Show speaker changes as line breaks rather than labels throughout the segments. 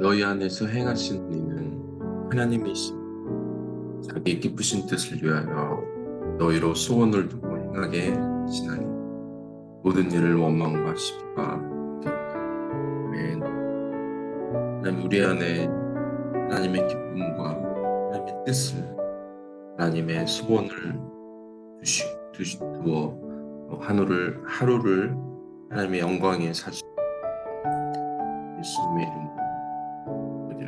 너희 안에서 행하신 이는 하나님이시니 자기 기쁘신 뜻을 위하여 너희로 소원을 두고 행하게 하시나니 모든 일을 원망과 시비가 아멘. 하나님 우리 안에 하나님의 기쁨과 하나님의 뜻을 하나님의 소원을 두시, 두시, 두어 하루를 하루를 하나님의 영광에 사시 예수님의 이름으로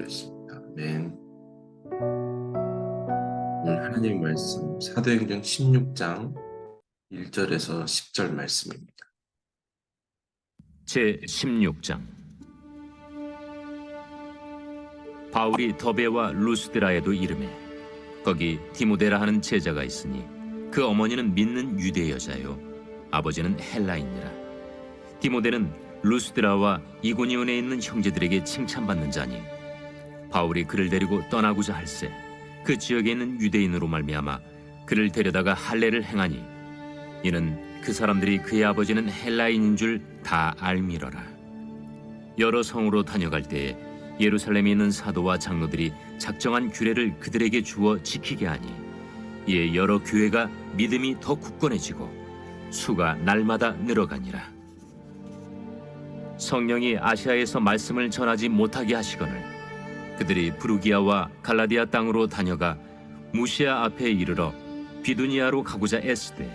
드렸습니다. 아멘. 오늘 하나님 말씀 사도행전 16장 1절에서 10절 말씀입니다.
제 16장 바울이 더베와 루스드라에도 이름해 거기 디모데라 하는 제자가 있으니 그 어머니는 믿는 유대 여자요 아버지는 헬라인이라 디모데는 루스드라와 이고니온에 있는 형제들에게 칭찬받는 자니 바울이 그를 데리고 떠나고자 할세 그 지역에 있는 유대인으로 말미암아 그를 데려다가 할례를 행하니 이는 그 사람들이 그의 아버지는 헬라인인 줄 다 알미러라. 여러 성으로 다녀갈 때에 예루살렘에 있는 사도와 장로들이 작정한 규례를 그들에게 주어 지키게 하니 이에 여러 교회가 믿음이 더 굳건해지고 수가 날마다 늘어가니라. 성령이 아시아에서 말씀을 전하지 못하게 하시거늘 그들이 부르기아와 갈라디아 땅으로 다녀가 무시아 앞에 이르러 비두니아로 가고자 애쓰되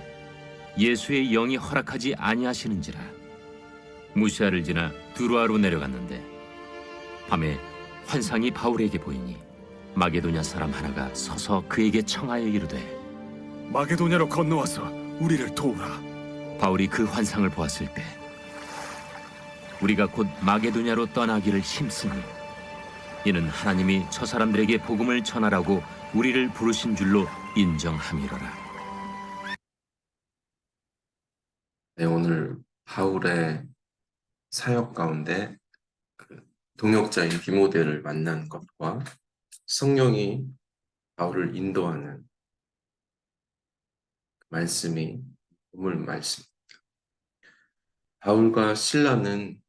예수의 영이 허락하지 아니하시는지라 무시아를 지나 두루아로 내려갔는데 밤에 환상이 바울에게 보이니 마게도냐 사람 하나가 서서 그에게 청하여 이르되
마게도냐로 건너와서 우리를 도우라.
바울이 그 환상을 보았을 때 우리가 곧 마게도냐로 떠나기를 힘쓰니 이는 하나님이 저 사람들에게 복음을 전하라고 우리를 부르신 줄로 인정함이로라
네, 오늘 바울의 사역 가운데 그 동역자인 디모데를 만난 것과 성령이 바울을 인도하는 말씀이 우물 말씀입니다. 바울과 신라는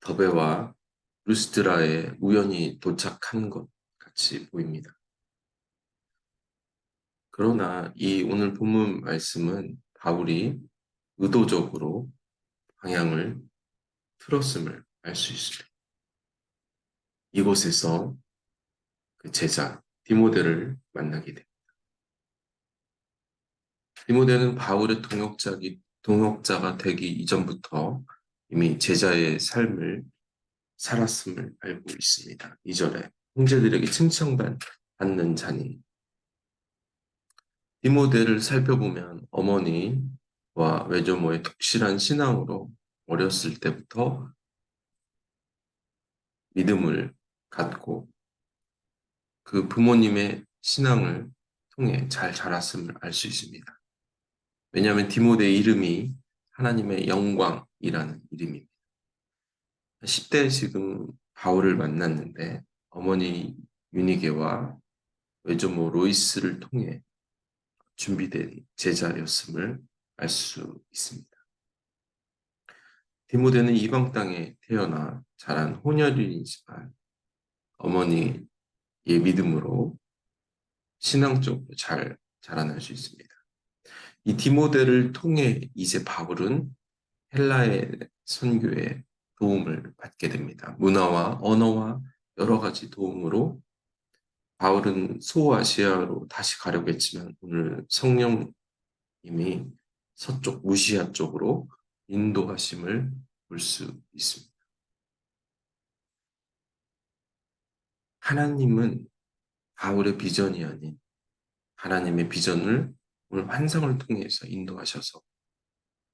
더베와 루스드라에 우연히 도착한 것 같이 보입니다. 그러나 이 오늘 본문 말씀은 바울이 의도적으로 방향을 틀었음을 알 수 있습니다. 이곳에서 그 제자 디모데를 만나게 됩니다. 디모데는 바울의 동역자기, 동역자가 되기 이전부터 이미 제자의 삶을 살았음을 알고 있습니다. 2절에 형제들에게 칭찬받는 자니 디모데를 살펴보면 어머니와 외조모의 독실한 신앙으로 어렸을 때부터 믿음을 갖고 그 부모님의 신앙을 통해 잘 자랐음을 알 수 있습니다. 왜냐하면 디모데의 이름이 하나님의 영광이라는 이름입니다. 10대 지금 바울을 만났는데 어머니 유니게와 외조모 로이스를 통해 준비된 제자였음을 알 수 있습니다. 디모데는 이방 땅에 태어나 자란 혼혈인이지만 어머니의 믿음으로 신앙적으로 잘 자라날 수 있습니다. 이 디모데를 통해 이제 바울은 헬라의 선교에 도움을 받게 됩니다. 문화와 언어와 여러 가지 도움으로 바울은 소아시아로 다시 가려고 했지만 오늘 성령님이 서쪽 무시아 쪽으로 인도하심을 볼 수 있습니다. 하나님은 바울의 비전이 아닌 하나님의 비전을 오늘 환상을 통해서 인도하셔서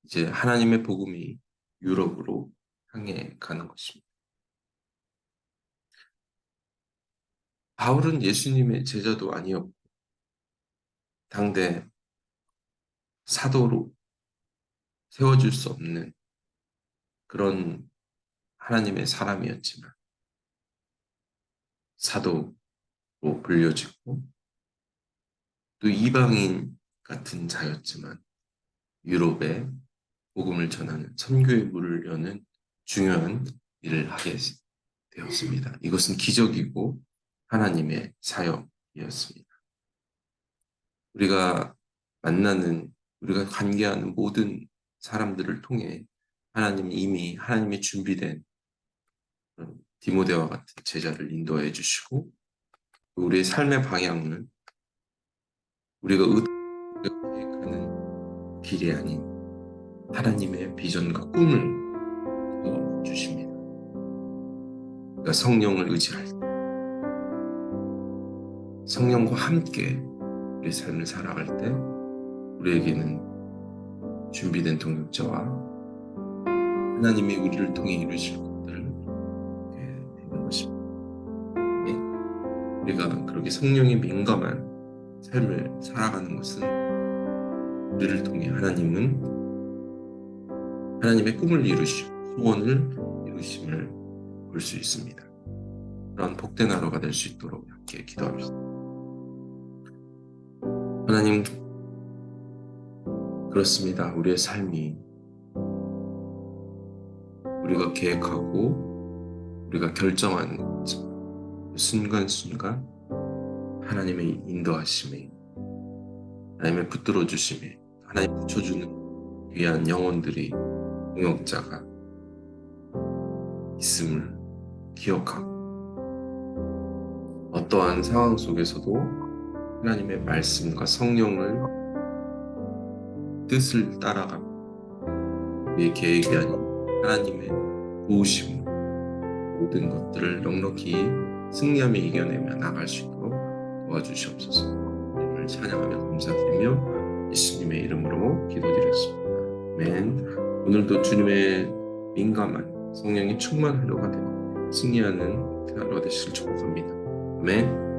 이제 하나님의 복음이 유럽으로 향해 가는 것입니다. 바울은 예수님의 제자도 아니었고 당대 사도로 세워줄 수 없는 그런 하나님의 사람이었지만 사도로 불려지고 또 이방인 같은 자였지만 유럽에 복음을 전하는 선교의 문을 여는 중요한 일을 하게 되었습니다. 이것은 기적이고 하나님의 사역이었습니다. 우리가 만나는 우리가 관계하는 모든 사람들을 통해 하나님 이미 하나님의 준비된 디모데와 같은 제자를 인도해 주시고 우리의 삶의 방향을 우리가 의도하게 계획하는 길이 아닌 하나님의 비전과 꿈을 어, 주십니다. 우리가 성령을 의지할 때 성령과 함께 우리 삶을 살아갈 때 우리에게는 준비된 동역자와 하나님이 우리를 통해 이루실 것들을 되는 것입니다. 네? 우리가 그렇게 성령에 민감한 삶을 살아가는 것은 우리를 통해 하나님은 하나님의 꿈을 이루시고 소원을 이루심을 볼 수 있습니다. 그런 복된 하루가 될 수 있도록 함께 기도합시다. 하나님 그렇습니다. 우리의 삶이 우리가 계획하고 우리가 결정하는 그 순간순간 하나님의 인도하심에 하나님의 붙들어 주심에 하나님 붙여주는 위한 영혼들이 동역자가 있음을 기억하고 어떠한 상황 속에서도 하나님의 말씀과 성령을 뜻을 따라가고 우리의 계획이 아닌 하나님의 도우심으로 모든 것들을 넉넉히 승리하며 이겨내며 나갈 수 있도록 도와주시옵소서. 이름을 찬양하며 감사드리며 예수님의 이름으로 기도드렸습니다. 아멘. 오늘도 주님의 민감한 성령이 충만한 하루가 되고 승리하는 그 하루가 되시길 축복합니다. 아멘.